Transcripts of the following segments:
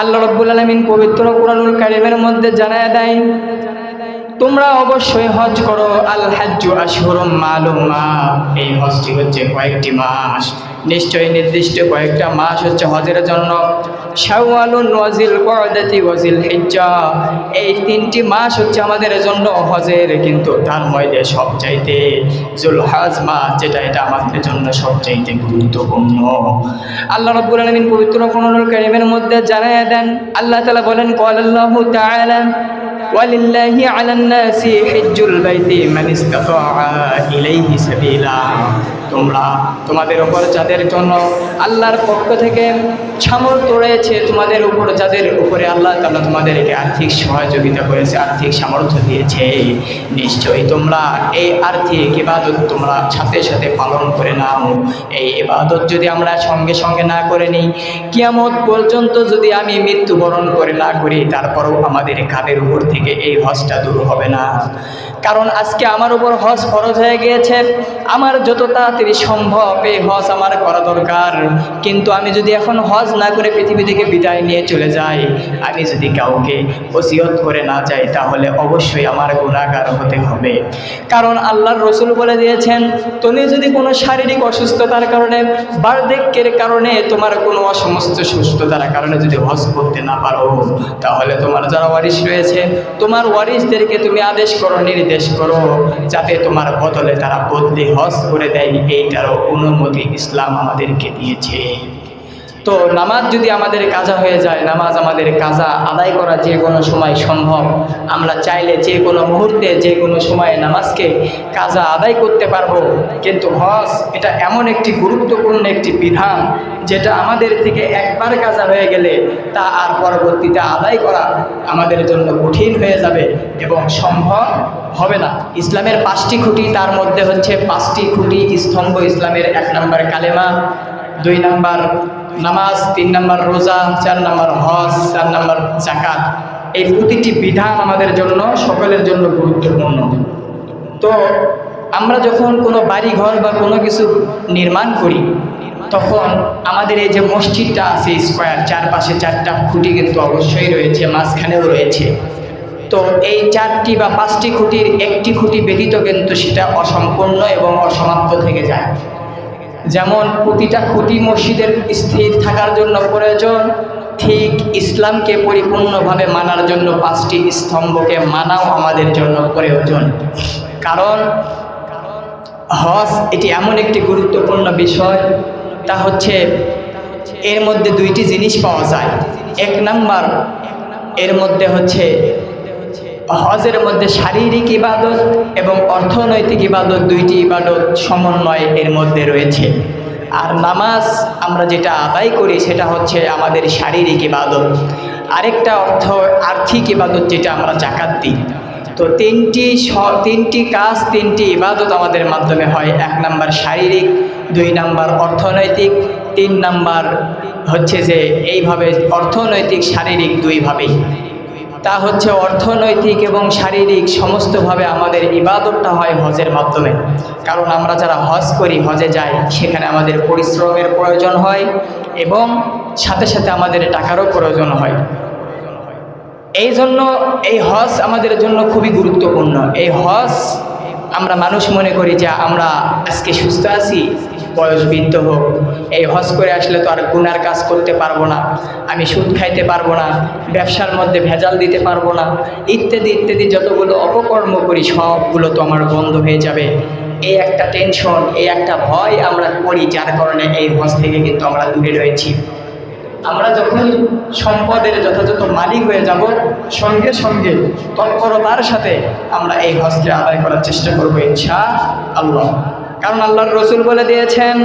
আল্লাহ রব্বুল আলমিন পবিত্র কোরআনুল কারিমের মধ্যে জানায় দেয়, তোমরা অবশ্যই হজ করো, আল হাজ্জু আশহুরুম মালুমা। এই হজটি হচ্ছে কয়েকটি মাস। নিশ্চয়ই নির্দিষ্ট কয়েকটা মাস হচ্ছে হজের জন্য। শাওয়ালুন ওয়াজিল কয়দাতি ওয়াজিল হিজ্জা এই তিনটি মাস হচ্ছে আমাদের জন্য হজের কিন্তু তার মধ্যে সবচাইতে জুলহাজ মাস যেটা এটা আমাদের জন্য সবচাইতে গুরুত্বপূর্ণ আল্লাহ রব্বুল আলামিন পবিত্র কোরআনুল কারীমের মধ্যে জানায় দেন আল্লাহ তাআলা বলেন ক্বালাল্লাহু তাআলা ولله على الناس حج البيت من استطاع إليه سبيلا তোমরা তোমাদের উপর যাদের জন্য আল্লাহর পক্ষ থেকে সামর্থ্য রয়েছে তোমাদের উপর, যাদের উপরে আল্লাহ তাআলা তোমাদেরকে আর্থিক সহযোগিতা করেছে, আর্থিক সামর্থ্য দিয়েছে, নিশ্চয়ই তোমরা এই আর্থিক ইবাদত তোমরা সাথে সাথে পালন করে নাও। এই ইবাদত যদি আমরা সঙ্গে সঙ্গে না করে নিই, কিয়ামত পর্যন্ত যদি আমি মৃত্যুবরণ করে না করি, তারপরও আমাদের কাদের উপর থেকে এই হজটা দূর হবে না। কারণ আজকে আমার উপর হজ ফরজ হয়ে গিয়েছে। আমার যত তাড়াতাড়ি সম্ভব এই হজ আমার করা দরকার। কিন্তু আমি যদি এখন হজ না করে পৃথিবী থেকে বিদায় নিয়ে চলে যাই, আমি যদি কাউকে ওসিয়ত করে না যাই, তাহলে অবশ্যই আমার গুণাগার হতে হবে। কারণ আল্লাহর রসুল বলে দিয়েছেন, তুমি যদি কোনো শারীরিক অসুস্থতার কারণে, বার্ধক্যের কারণে তোমার কোনো অসমস্ত সুস্থতার কারণে যদি হজ করতে না পারো, তাহলে তোমার যারা ওয়ারিশ রয়েছে, তোমার ওয়ারিশদেরকে তুমি আদেশ করো নির্দেশ করো যাতে তোমার বদলে তারা বদলি হজ করে দেয়। এইটারও অনুমতি ইসলাম আমাদেরকে দিয়েছে। তো নামাজ যদি আমাদের কাজা হয়ে যায়, নামাজ আমাদের কাজা আদায় করা যে কোনো সময় সম্ভব। আমরা চাইলে যে কোনো মুহূর্তে, যে কোনো সময়ে নামাজকে কাজা আদায় করতে পারব। কিন্তু হজ এটা এমন একটি গুরুত্বপূর্ণ একটি বিধান, যেটা আমাদের থেকে একবার কাজা হয়ে গেলে তা আর পরবর্তীতে আদায় করা আমাদের জন্য কঠিন হয়ে যাবে এবং সম্ভব হবে না। ইসলামের পাঁচটি খুঁটি, তার মধ্যে হচ্ছে পাঁচটি খুঁটি স্তম্ভ ইসলামের এক নম্বর কালেমা, দুই নাম্বার নামাজ, তিন নাম্বার রোজা, চার নাম্বার হজ, চার নাম্বার জাকাত এই প্রতিটি বিধান আমাদের জন্য, সকলের জন্য গুরুত্বপূর্ণ। তো আমরা যখন কোনো বাড়ি ঘর বা কোনো কিছু নির্মাণ করি, তখন আমাদের এই যে মসজিদটা আছে স্কোয়ার চারপাশে চারটা খুঁটি কিন্তু অবশ্যই রয়েছে, মাঝখানেও রয়েছে। তো এই চারটি বা পাঁচটি খুঁটির একটি খুঁটি ব্যতীত কিন্তু সেটা অসম্পূর্ণ এবং অসমাপ্ত থেকে যায়। যেমন প্রতিটা খুঁটি মসজিদের স্থির থাকার জন্য প্রয়োজন, ঠিক ইসলামকে পরিপূর্ণভাবে মানার জন্য পাঁচটি স্তম্ভকে মানাও আমাদের জন্য প্রয়োজন। কারণ, হজ এটি এমন একটি গুরুত্বপূর্ণ বিষয়, তা হচ্ছে এর মধ্যে দুইটি জিনিস পাওয়া যায়। এক নাম্বার, এর মধ্যে হচ্ছে হজের মধ্যে শারীরিক ইবাদত এবং অর্থনৈতিক ইবাদত দুইটি ইবাদত সমন্বয় এর মধ্যে রয়েছে। আর নামাজ আমরা যেটা আদায় করি সেটা হচ্ছে আমাদের শারীরিক ইবাদত। আরেকটা অর্থ আর্থিক ইবাদত যেটা আমরা জাকাত দিই। তো তিনটি তিনটি কাজ, তিনটি ইবাদত আমাদের মাধ্যমে হয়। এক নাম্বার শারীরিক, দুই নাম্বার অর্থনৈতিক, তিন নাম্বার হচ্ছে যে এইভাবে অর্থনৈতিক, শারীরিক দুইভাবেই। তা হচ্ছে অর্থনৈতিক এবং শারীরিক সমস্তভাবে আমাদের ইবাদতটা হয় হজের মাধ্যমে। কারণ আমরা যারা হজ করি, হজে যাই, সেখানে আমাদের পরিশ্রমের প্রয়োজন হয় এবং সাথে সাথে আমাদের টাকারও প্রয়োজন হয়। এই জন্য এই হজ আমাদের জন্য খুবই গুরুত্বপূর্ণ। এই হজ আমরা মানুষ মনে করি যে আমরা আজকে সুস্থ আছি বয়স বৃদ্ধ হোক, এই হজ করে আসলে তো আর গুনার কাজ করতে পারব না, আমি সুদ খাইতে পারব না, ব্যবসার মধ্যে ভেজাল দিতে পারব না, ইত্যাদি ইত্যাদি যতগুলো অপকর্ম করি, সবগুলো তো আমার বন্ধ হয়ে যাবে। এই একটা টেনশন এই একটা ভয় আমরা করি, যার কারণে এই হজ থেকে কিন্তু আমরা দূরে রয়েছি। আমরা যখন সম্পদের যথাযথ মালিক হয়ে যাব, সঙ্গে সঙ্গে তৎপরতার সাথে আমরা এই হজকে আদায় করার চেষ্টা করব ইচ্ছা আল্লাহ। কারণ আল্লাহর রসুল বলে দিয়েছেন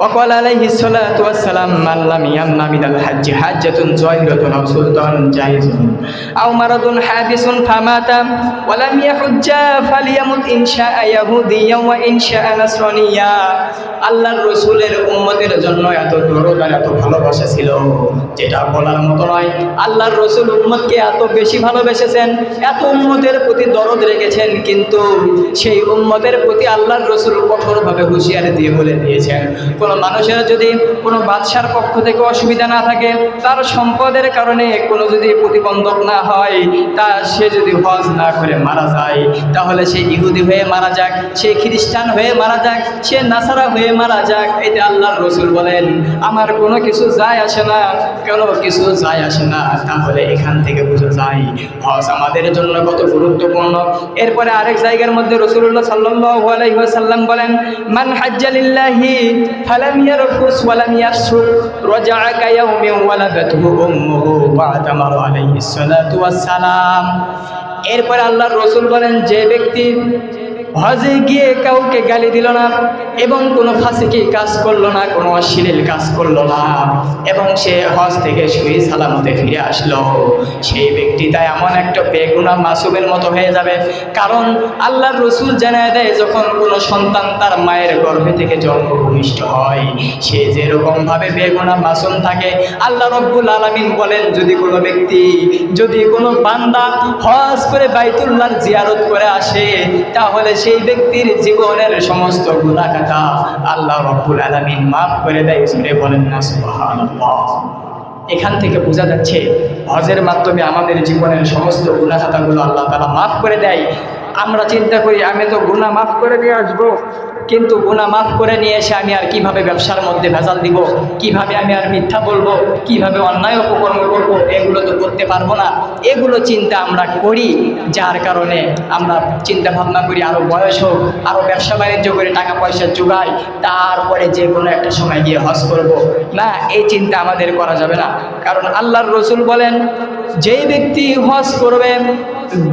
وقال عليه الصلاة والسلام من لم يمن من الحج حجة ظاهرة أو سلطان جائز أو مرض حادث فمات ولم يحج فليمت إن شاء يهوديا وإن شاء نصرانيا আল্লাহর রসুলের উম্মতের জন্য এত দরদ আর এত ভালোবাসা ছিল যেটা বলার মতো নয় আল্লাহর রসুল উম্মতকে এত বেশি ভালোবেসেছেন এত উম্মতের প্রতি দরদ রেখেছেন কিন্তু সেই উম্মতের প্রতি আল্লাহর রসুল কঠোরভাবে হুঁশিয়ারি দিয়ে বলে দিয়েছেন কোনো মানুষের যদি কোনো বাদশার পক্ষ থেকে অসুবিধা না থাকে, তার সম্পদের কারণে কোনো যদি প্রতিবন্ধক না হয়, তা সে যদি হজ না করে মারা যায়, তাহলে সে ইহুদি হয়ে মারা যাক, সে খ্রিস্টান হয়ে মারা যাক, সে নাসারা হয়ে মারা যাক এতে আল্লাহর রসুল বলেন, আমার কোনো কিছু যায় আসে না, কোনো কিছু যায় আসে না, তাহলে এখান থেকে বোঝা যায়, হজ আমাদের জন্য কত গুরুত্বপূর্ণ। এরপরে আরেক জায়গার মধ্যে রসুল্লাহ সাল্লাল্লাহু আলাইহি বলেন, মান হাজ্জালিল্লাহি ফালাম يرقص ولم يسرق رجع كيوم ولدته উম্মুহু ওয়াতামারু عليه সালাতু والسلام। এরপরে আল্লাহর রসুল বলেন, যে ব্যক্তি হজে গিয়ে কাউকে গালি দিল না এবং কোনো ফাঁসিকি কাজ করল না, কোনো অশ্লীল কাজ করল না। এবং সে হজ থেকে সুই সালামতে ফিরে আসলো। সেই ব্যক্তিটা এমন একটা বেগুনা মাসুমের মতো হয়ে যাবে। কারণ আল্লাহর রসুল জানায় দেয়, যখন কোনো সন্তান তার মায়ের গর্ভে থেকে জন্মভূমিষ্ঠ হয়, সে যেরকমভাবে বেগুনা মাসুম থাকে, আল্লাহ রব্বুল আলমিন বলেন, যদি কোনো ব্যক্তি, যদি কোনো বান্দা হজ করে বাইতুল্লাহর জিয়ারত করে আসে, তাহলে সেই ব্যক্তির জীবনের সমস্ত গুণা কাটা আল্লাহ রব্বুল আলমিন মাফ করে দেয় সুরে বলেন না, সুবহানাল্লাহ। এখান থেকে বোঝা যাচ্ছে, হজের মাধ্যমে আমাদের জীবনের সমস্ত গুণা খাতাগুলো আল্লাহ তালা মাফ করে দেয়। আমরা চিন্তা করি, আমি তো গুণা মাফ করে দিয়ে আসব। কিন্তু গুণা মাফ করে নিয়ে এসে আমি আর কীভাবে ব্যবসার মধ্যে ভেজাল দিব? কীভাবে আমি আর মিথ্যা বলব? কীভাবে অন্যায় উপকর্ম করব? এগুলো তো করতে পারব না। এগুলো চিন্তা আমরা করি, যার কারণে আমরা চিন্তা ভাবনা করি আরও বয়স হোক আরও ব্যবসা বাণিজ্য করে টাকা পয়সা জোগাই তারপরে যে কোনো একটা সময় গিয়ে হজ করব। না, এই চিন্তা আমাদের করা যাবে না। কারণ আল্লাহর রসুল বলেন যেই ব্যক্তি হজ করবে,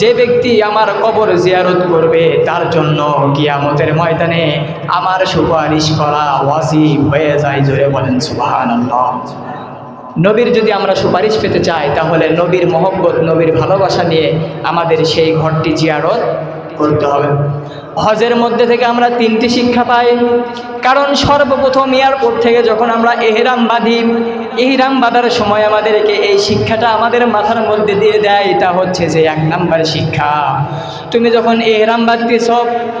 যে ব্যক্তি আমার কবর জিয়ারত করবে, তার জন্য কিয়ামতের ময়দানে আমার সুপারিশ করা ওয়াজিব হয়ে যায় জোরে বলেন সুবাহান নবীর যদি আমরা সুপারিশ পেতে চাই, তাহলে নবীর মহব্বত, নবীর ভালোবাসা নিয়ে আমাদের সেই ঘরটি জিয়ারত করতে হবে। হজের মধ্যে থেকে আমরা তিনটি শিক্ষা পাই। কারণ সর্বপ্রথম এয়ারপোর্ট থেকে যখন আমরা এহেরাম বাঁধি এহরাম বাঁধার সময় আমাদেরকে এই শিক্ষাটা আমাদের মাথার মধ্যে দিয়ে দেয়, এটা হচ্ছে যে এক নাম্বার শিক্ষা। তুমি যখন এহরাম বাঁধতেছ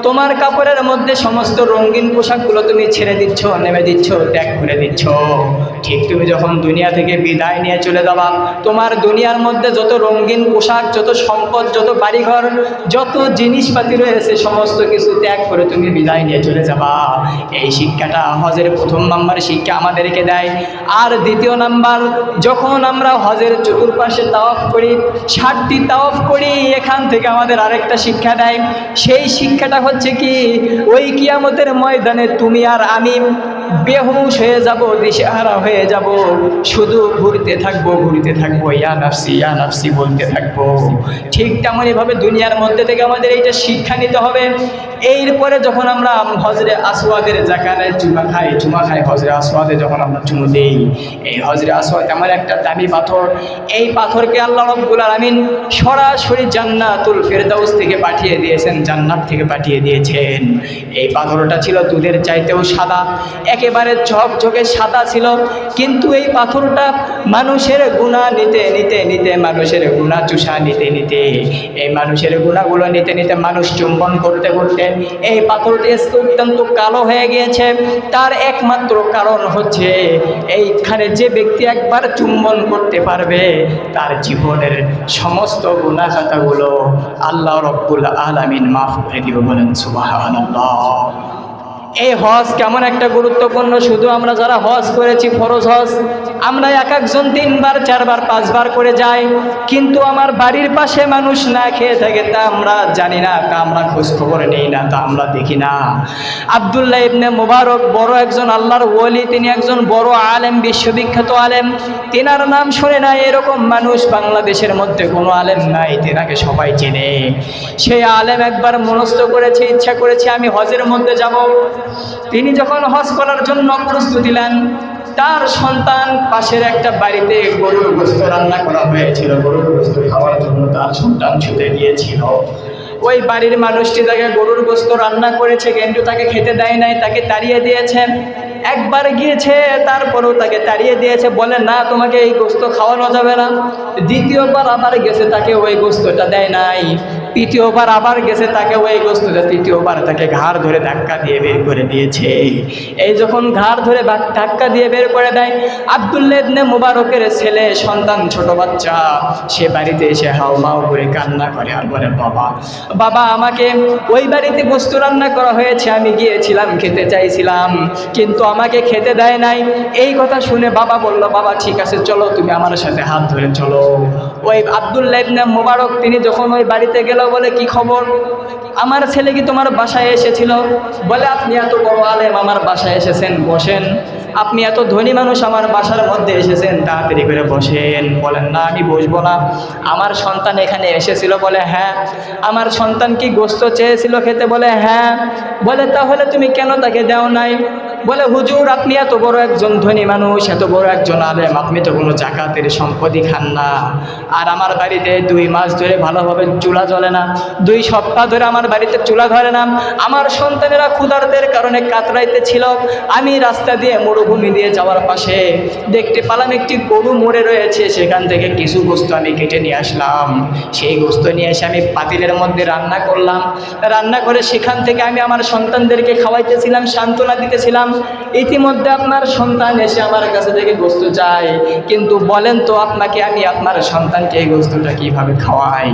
তোমার কাপড়ের মধ্যে সমস্ত রঙিন পোশাকগুলো তুমি ছেড়ে দিচ্ছ, নেমে দিচ্ছ, ত্যাগ করে দিচ্ছ। ঠিক তুমি যখন দুনিয়া থেকে বিদায় নিয়ে চলে যাবা, তোমার দুনিয়ার মধ্যে যত রঙিন পোশাক, যত সম্পদ, যত বাড়িঘর, যত জিনিসপাতি রয়েছে, সমস্ত কিছু ত্যাগ করে তুমি বিদায় নিয়ে চলে যাবা। এই শিক্ষাটা হজের প্রথম নাম্বার শিক্ষা আমাদেরকে দেয়। আর দ্বিতীয় নাম্বার, যখন আমরা হজের চতুর্পাশে তাওয়াফ করি ষাটটি তাওয়াফ করি, এখান থেকে আমাদের আরেকটা শিক্ষা দেয়। সেই শিক্ষাটা হচ্ছে কি, ওই কিয়ামতের ময়দানে তুমি আর আমি বেহুশ হয়ে যাব, দিশেহারা হয়ে যাব। শুধু ঘুরতে থাকব ঘুরতে থাকব, ইয়া নাফসি ইয়া নাফসি বলতে থাকব। ঠিক তেমনইভাবে দুনিয়ার মধ্যে থেকে আমাদের এইটা শিক্ষা নিতে হবে। এরপরে যখন আমরা হজরে আসওয়াদের জাকানে চুমা খাই চুমা খাই হজরে আসওয়াদে যখন আমরা চুমু দেই, এই হজরে আসওয়াদ আমার একটা দামি পাথর। এই পাথরকে আল্লাহ রব্বুল আলামিন সরাসরি জান্নাতুল ফেরদাউস থেকে পাঠিয়ে দিয়েছেন, জান্নাত থেকে পাঠিয়ে দিয়েছেন। এই পাথরটা ছিল দুধের চাইতেও সাদা, একেবারে ঝকঝকে সাদা ছিল। কিন্তু এই পাথরটা মানুষের গুণা নিতে নিতে নিতে, মানুষের গুণা চুষা নিতে নিতে। এই মানুষের গুণাগুলো নিতে নিতে মানুষ চুম্বন করতে করতে এই পাথরটি অত্যন্ত কালো হয়ে গিয়েছে। তার একমাত্র কারণ হচ্ছে এইখানে যে ব্যক্তি একবার চুম্বন করতে পারবে, তার জীবনের সমস্ত গুণাখাতাগুলো আল্লাহ রব্বুল আলামিন মাফ করে দিব বলেন সুবাহ এই হজ কেমন একটা গুরুত্বপূর্ণ? শুধু আমরা যারা হজ করেছি, ফরজ হজ, আমরা এক একজন তিনবার, চারবার, পাঁচবার করে যাই। কিন্তু আমার বাড়ির পাশে মানুষ না খেয়ে থাকে, তা আমরা জানি না, তা আমরা খোঁজ খবর নেই না, তা আমরা দেখি না। আবদুল্লাহ ইবনে মোবারক বড় একজন আল্লাহর ওলি, তিনি একজন বড় আলেম, বিশ্ববিখ্যাত আলেম। তেনার নাম শুনে না এরকম মানুষ বাংলাদেশের মধ্যে কোনো আলেম নাই, তেনাকে সবাই চেনে। সেই আলেম একবার মনস্থ করেছে, ইচ্ছা করেছে আমি হজের মধ্যে যাব। তিনি যখন হজ করার জন্য প্রস্তুতি নেন, তার সন্তান পাশের একটা বাড়িতে গরুর গোস্ত রান্না করা হয়েছিল। গরুর গোস্ত খাওয়ার জন্য তার সন্তান ছুটে গিয়েছিল। ওই বাড়ির মানুষটি তাকে গরুর গোস্ত রান্না করেছে কিন্তু তাকে খেতে দেয় নাই, তাকে তাড়িয়ে দিয়েছে। একবার গিয়েছে, তারপরেও তাকে তাড়িয়ে দিয়েছে, বলে, না, তোমাকে এই গোস্ত খাওয়ানো যাবে না। দ্বিতীয়বার আবার গেছে, তাকে ওই গোস্তটা দেয় নাই। তৃতীয়বার আবার গেছে, তাকে ওই গোস্তটা তৃতীয়বার তাকে ঘাড় ধরে ধাক্কা দিয়ে বের করে দিয়েছে। এই যখন ঘাড় ধরে ধাক্কা দিয়ে বের করে দেয় আবদুল্লাহ ইবনে মুবারকের ছেলে, সন্তান, ছোট বাচ্চা, সে বাড়িতে এসে হাও মাও করে কান্না করে আর বলে, বাবা বাবা, আমাকে ওই বাড়িতে বস্তু রান্না করা হয়েছে, আমি গিয়েছিলাম, খেতে চাইছিলাম, কিন্তু আমাকে খেতে দেয় নাই। এই কথা শুনে বাবা বলল, বাবা, ঠিক আছে, চলো, তুমি আমার সাথে হাত ধরে চলো। ওই আবদুল্লাহ ইবনে মুবারক, তিনি যখন ওই বাড়িতে গেল, বলে, কি খবর? আমার ছেলে কি তোমার বাসায় এসেছিল? বলে, আপনি এত বড় আলেম, আমার বাসায় এসেছেন, বসেন। আপনি এত ধনী মানুষ, আমার বাসার মধ্যে এসেছেন। তাড়াতাড়ি করে বসেন, বলেন, না, আমি বসবো না। আমার সন্তান এখানে এসেছিল। বলে হ্যাঁ। আমার সন্তান কি গোস্ত চেয়েছিল খেতে? বলে হ্যাঁ। বলে, তাহলে তুমি কেন তাকে দেও নাই? বলে, হুজুর, আপনি এত বড় একজন ধনী মানুষ, এত বড় একজন আলেম, আপনি তো কোনো জাকাতের সম্পত্তি খান না। আর আমার বাড়িতে দুই মাস ধরে ভালোভাবে চুলা জ্বলে না, দুই সপ্তাহ ধরে আমার বাড়িতে চুলা ধরে না। আমার সন্তানেরা ক্ষুধার্তের কারণে কাতরাইতে ছিল। আমি রাস্তা দিয়ে মরুভূমি দিয়ে যাওয়ার পাশে দেখতে পেলাম, একটি গরু মরে রয়েছে। সেখান থেকে কিছু গোস্ত আমি কেটে নিয়ে আসলাম। সেই গোস্ত নিয়ে এসে আমি পাতিলের মধ্যে রান্না করলাম। রান্না করে সেখান থেকে আমি আমার সন্তানদেরকে খাওয়াইতেছিলাম, সান্ত্বনা দিতেছিলাম। ইতিমধ্যে আপনার সন্তান এসে আমার কাছে থেকে গোস্ত চায়। কিন্তু বলেন তো আপনাকে আমি আপনার সন্তানকে এই গোস্তটা কীভাবে খাওয়াই?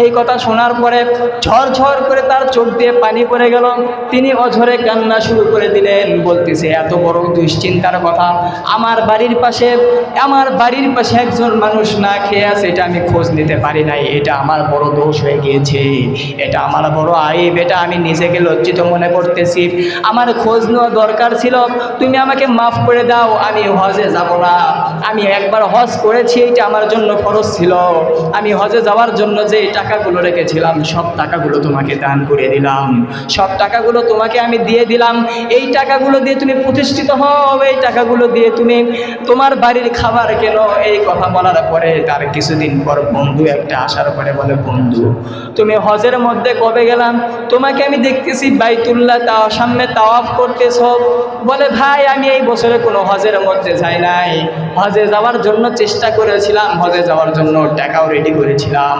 এই কথা শোনার পরে ঝড় করে তার চোখ দিয়ে পানি পড়ে গেল। তিনি অঝরে কান্না শুরু করে দিলেন, বলতেছে, এত বড় দুশ্চিন্তার কথা। আমার বাড়ির পাশে, আমার বাড়ির পাশে একজন মানুষ না খেয়ে আছে, এটা আমি খোঁজ নিতে পারি নাই। এটা আমার বড় দোষ হয়ে গিয়েছে। এটা আমার বড় আইব, এটা আমি নিজেকে লজ্জিত মনে করতেছি। আমার খোঁজ নেওয়া দরকার ছিল তুমি আমাকে মাফ করে দাও, আমি হজে যাব না। আমি একবার হজ করেছি এটা আমার জন্য খরচ ছিল। আমি হজে যাওয়ার জন্য যে টাকাগুলো রেখেছিলাম, সব টাকাগুলো তোমাকে দান করে দিলাম। সব টাকাগুলো তোমাকে আমি দিয়ে দিলাম। এই টাকাগুলো দিয়ে তুমি প্রতিষ্ঠিত হও, এই টাকাগুলো দিয়ে তুমি তোমার বাড়ির খাবার কেন? এই কথা বলার পরে তার কিছুদিন পর বন্ধু একটা আসার পরে বলে, বন্ধু, তুমি হজের মধ্যে কবে গেলাম? তোমাকে আমি দেখতেছি বাইতুল্লাহ তা, সামনে তাওয়াফ করতেছ। বলে, ভাই, আমি এই বছরে কোনো হজের মধ্যে যাই নাই। হজে যাওয়ার জন্য চেষ্টা করেছিলাম, হজে যাওয়ার জন্য টাকাও রেডি করেছিলাম।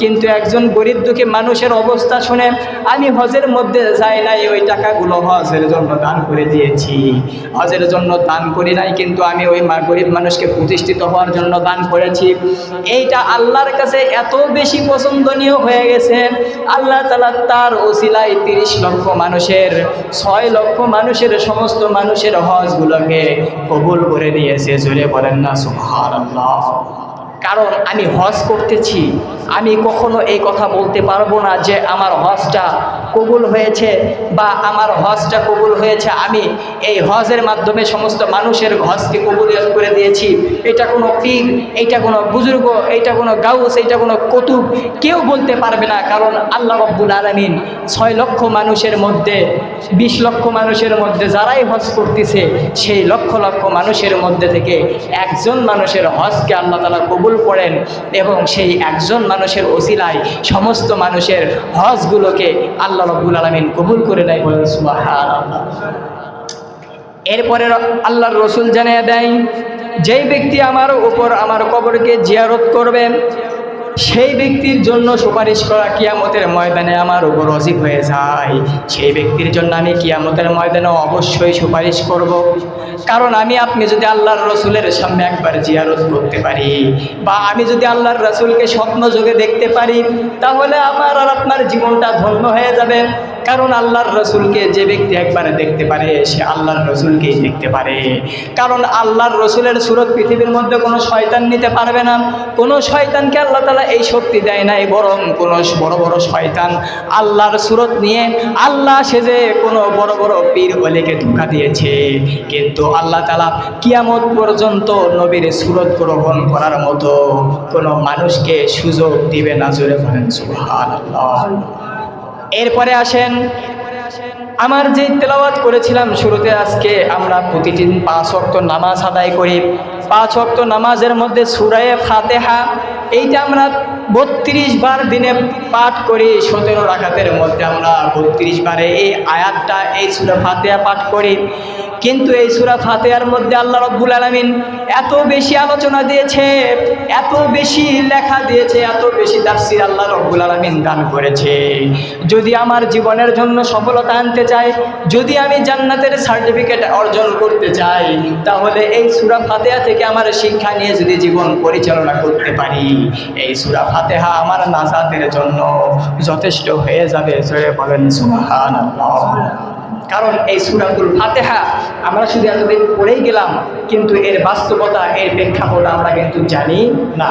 কিন্তু একজন গরিব দুঃখী মানুষের অবস্থা শুনে, আমি হজের মধ্যে যাই নাই, ওই টাকাগুলো হজের জন্য দান করে দিয়েছি। হজের জন্য দান করি নাই, কিন্তু আমি ওই গরিব মানুষকে প্রতিষ্ঠিত হওয়ার জন্য দান করেছি। এইটা আল্লাহর কাছে এত বেশি পছন্দনীয় হয়ে গেছে। আল্লাহ তালা তার ওসিলায় তিরিশ লক্ষ মানুষের, ছয় লক্ষ মানুষের সমস্ত মানুষের হজগুলোকে কবুল করে দিয়েছে জোরে বলেন না সুহার আল্লাহ কারণ আমি হজ করতেছি, আমি কখনো এই কথা বলতে পারব না যে আমার হজটা কবুল হয়েছে বা আমার হজটা কবুল হয়েছে, আমি এই হজের মাধ্যমে সমস্ত মানুষের হজকে কবুল করে দিয়েছি। এটা কোনো পীর, এটা কোনো বুজুর্গ, এটা কোনো গাউস, এটা কোনো কতুব, কেউ বলতে পারবে না, কারণ আল্লাহ রব্বুল আলমিন ছয় লক্ষ মানুষের মধ্যে, বিশ লক্ষ মানুষের মধ্যে যারাই হজ করতেছে, সেই লক্ষ লক্ষ মানুষের মধ্যে থেকে একজন মানুষের হজকে আল্লাহ তালা কবুল করেন এবং সেই একজন মানুষের ওসিলায় সমস্ত মানুষের হজগুলোকে আল্লাহ রব্বুল আলমিন কবুল করে নেয় বলেন। এরপরে আল্লাহর রসুল জানিয়ে দেয়, যেই ব্যক্তি আমার উপর আমার কবরকে জিয়ারত করবে সেই ব্যক্তির জন্য সুপারিশ করা কিয়ামতের ময়দানে আমার উপর অজিব হয়ে যায় সেই ব্যক্তির জন্য আমি কিয়ামতের ময়দানে অবশ্যই সুপারিশ করব। কারণ আমি, আপনি যদি আল্লাহর রসুলের সামনে একবার জিয়ারত করতে পারি বা আমি যদি আল্লাহর রসুলকে স্বপ্ন যোগে দেখতে পারি, তাহলে আমার আর আপনার জীবনটা ধন্য হয়ে যাবে কারণ আল্লাহর রসুলকে যে ব্যক্তি একবারে দেখতে পারে, সে আল্লাহর রসুলকেই দেখতে পারে। কারণ আল্লাহর রসুলের সুরত পৃথিবীর মধ্যে কোনো শয়তান নিতে পারবে না। কোনো শয়তানকে আল্লাহ তালা এই শক্তি দেয় নাই, বরং কোনো বড় বড় শয়তান আল্লাহর সুরত নিয়ে আল্লাহ সেজে কোনো বড় বড় পীর বলিকে ধোকা দিয়েছে। কিন্তু আল্লাহ তালা কিয়ামত পর্যন্ত নবীর সুরত গ্রহণ করার মতো কোনো মানুষকে সুযোগ দিবে না, জোরে বলেন সুবহানাল্লাহ। এরপরে আসেন, আমার যে তেলাওয়াত করেছিলাম শুরুতে আজকে আমরা প্রতিদিন পাঁচ অক্ত নামাজ আদায় করি। পাঁচ অক্ত নামাজের মধ্যে সুরায়ে ফাতেহা এইটা আমরা বত্রিশ বার দিনে পাঠ করি সতেরো রাখাতের মধ্যে আমরা বত্রিশ বারে এই আয়াতটা, এই সুরা ফাতেহা পাঠ করি। কিন্তু এই সুরা ফাতেহার মধ্যে আল্লাহ রব্বুল আলমিন এত বেশি আলোচনা দিয়েছে, এত বেশি লেখা দিয়েছে, এত বেশি তাফসির আল্লাহ রব্বুল আলমিন দান করেছে। যদি আমার জীবনের জন্য সফলতা আনতে চাই, যদি আমি জান্নাতের সার্টিফিকেট অর্জন করতে চাই, তাহলে এই সুরা ফাতেহা থেকে আমার শিক্ষা নিয়ে যদি জীবন পরিচালনা করতে পারি। এই সুরা ফাতেহা আমার নাজাতের জন্য যথেষ্ট হয়ে যাবে বলেন সুহান কারণ এই সুরাকুল ফাতেহা আমরা শুধু এতদিন পড়েই গেলাম, কিন্তু এর বাস্তবতা, এর প্রেক্ষাপট আমরা কিন্তু জানি না।